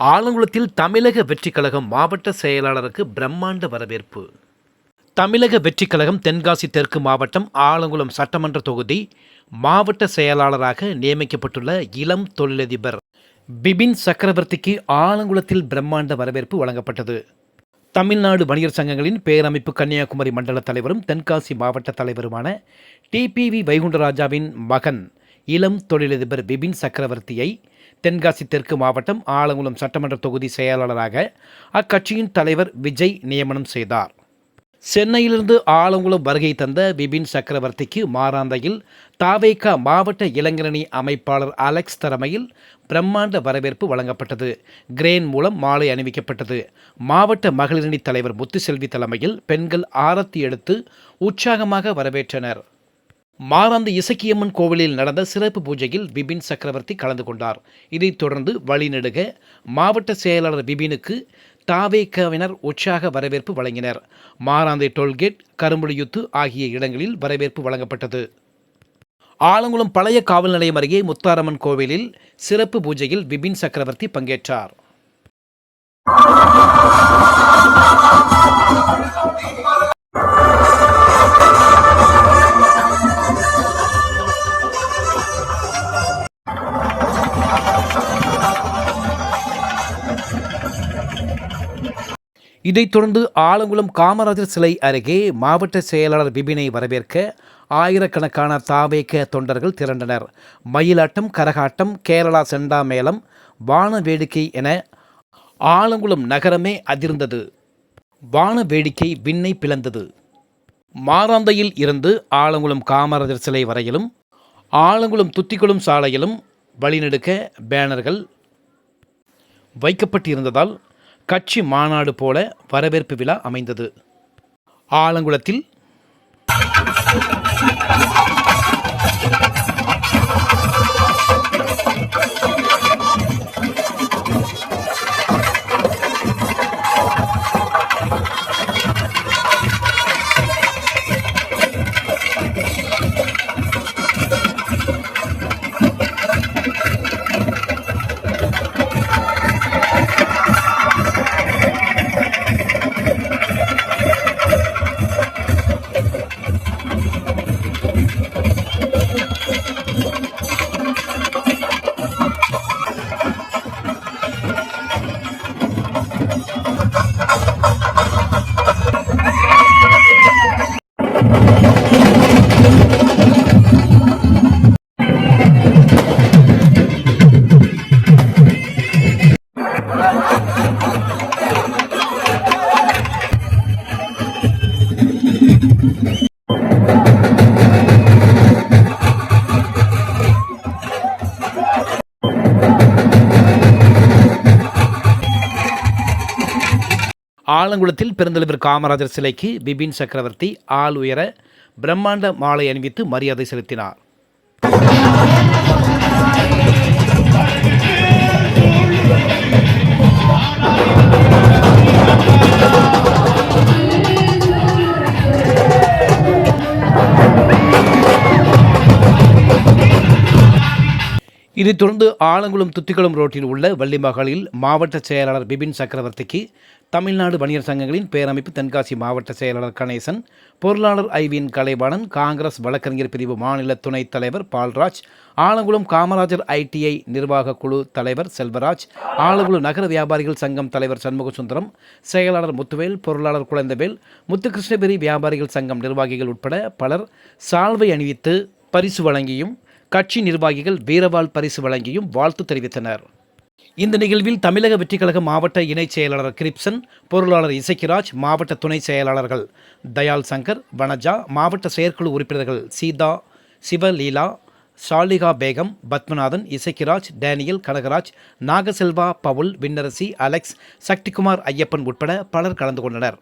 ஆலங்குளத்தில் தமிழக வெற்றிக் கழகம் மாவட்ட செயலாளருக்கு பிரம்மாண்ட வரவேற்பு. தமிழக வெற்றிக் கழகம் தென்காசி தெற்கு மாவட்டம் ஆலங்குளம் சட்டமன்ற தொகுதி மாவட்ட செயலாளராக நியமிக்கப்பட்டுள்ள இளம் தொழிலதிபர் பிபின் சக்கரவர்த்திக்கு ஆலங்குளத்தில் பிரம்மாண்ட வரவேற்பு வழங்கப்பட்டது. தமிழ்நாடு வணிகர் சங்கங்களின் பேரமைப்பு கன்னியாகுமரி மண்டல தலைவரும் தென்காசி மாவட்ட தலைவருமான டிபிவி வைகுண்டராஜாவின் மகன் இளம் தொழிலதிபர் பிபின் சக்கரவர்த்தியை தென்காசி தெற்கு மாவட்டம் ஆலங்குளம் சட்டமன்ற தொகுதி செயலாளராக அக்கட்சியின் தலைவர் விஜய் நியமனம் செய்தார். சென்னையிலிருந்து ஆலங்குளம் வருகை தந்த பிபின் சக்கரவர்த்திக்கு மாராந்தையில் தாவேகா மாவட்ட இளைஞரணி அமைப்பாளர் அலெக்ஸ் தலைமையில் பிரம்மாண்ட வரவேற்பு வழங்கப்பட்டது. கிரேன் மூலம் மாலை அணிவிக்கப்பட்டது. மாவட்ட மகளிரணி தலைவர் முத்துசெல்வி தலைமையில் பெண்கள் ஆரத்தி எடுத்து உற்சாகமாக வரவேற்றனர். மாராந்த இசக்கியம்மன் கோவிலில் நடந்த சிறப்பு பூஜையில் பிபின் சக்கரவர்த்தி கலந்து கொண்டார். இதைத் தொடர்ந்து வழிநெடுக மாவட்ட செயலாளர் பிபினுக்கு தாவேக்கவினர் உற்சாக வரவேற்பு வழங்கினர். மாராந்தை டோல்கேட் கரும்புலியுத்து ஆகிய இடங்களில் வரவேற்பு வழங்கப்பட்டது. ஆலங்குளம் பழைய காவல் நிலையம் அருகே முத்தாரம்மன் கோவிலில் சிறப்பு பூஜையில் பிபின் சக்கரவர்த்தி பங்கேற்றார். இதைத் தொடர்ந்து ஆலங்குளம் காமராஜர் சிலை அருகே மாவட்ட செயலாளர் பிபினை வரவேற்க ஆயிரக்கணக்கான தாவேக்க தொண்டர்கள் திரண்டனர். மயிலாட்டம் கரகாட்டம் கேரளா செண்டா மேளம் வான வேடிக்கை என ஆலங்குளம் நகரமே அதிர்ந்தது. வான வேடிக்கை விண்ணை பிளந்தது. மாராந்தையில் இருந்து ஆலங்குளம் காமராஜர் சிலை வரையிலும் ஆலங்குளம் துத்திக்குளம் சாலையிலும் வழிநெடுக்க பேனர்கள் வைக்கப்பட்டிருந்ததால் கட்சி மாநாடு போல வரவேற்பு விழா அமைந்தது. ஆலங்குளத்தில் ஆலங்குளத்தில் பெருந்தலைவர் காமராஜர் சிலைக்கு பிபின் சக்கரவர்த்தி ஆள் உயர பிரம்மாண்ட மாலை அணிவித்து மரியாதை செலுத்தினார். இதைத் தொடர்ந்து ஆலங்குளம் துத்திக்குளம் ரோட்டில் உள்ள வள்ளிமகளில் மாவட்ட செயலாளர் பிபின் சக்கரவர்த்திக்கு தமிழ்நாடு வணிகர் சங்கங்களின் பேரமைப்பு தென்காசி மாவட்ட செயலாளர் கணேசன் பொருளாளர் ஐவின் கலைவாணன் காங்கிரஸ் வழக்கறிஞர் பிரிவு மாநில துணைத் தலைவர் பால்ராஜ் ஆலங்குளம் காமராஜர் ஐடிஐ நிர்வாக குழு தலைவர் செல்வராஜ் ஆலங்குளம் நகர வியாபாரிகள் சங்கம் தலைவர் சண்முகசுந்தரம் செயலாளர் முத்துவேல் பொருளாளர் குழந்தவேல் முத்துகிருஷ்ணகிரி வியாபாரிகள் சங்கம் நிர்வாகிகள் உட்பட பலர் சால்வை அணிவித்து பரிசு வழங்கியும் கட்சி நிர்வாகிகள் வீரவாள் பரிசு வழங்கியும் வாழ்த்து தெரிவித்தனர். இந்த நிகழ்வில் தமிழக வெற்றிக்கழக மாவட்ட இணைச் செயலாளர் கிரிப்சன் பொருளாளர் இசக்கிராஜ் மாவட்ட துணை செயலாளர்கள் தயால் சங்கர் வனஜா மாவட்ட செயற்குழு உறுப்பினர்கள் Seetha Sivaleela Shalika Begum Padmanathan Isakkiraj Daniel Kanagaraj Nagaselva Paul Vinnarasi Alex Sakthikumar Iyappan உட்பட பலர் கலந்து கொண்டனர்.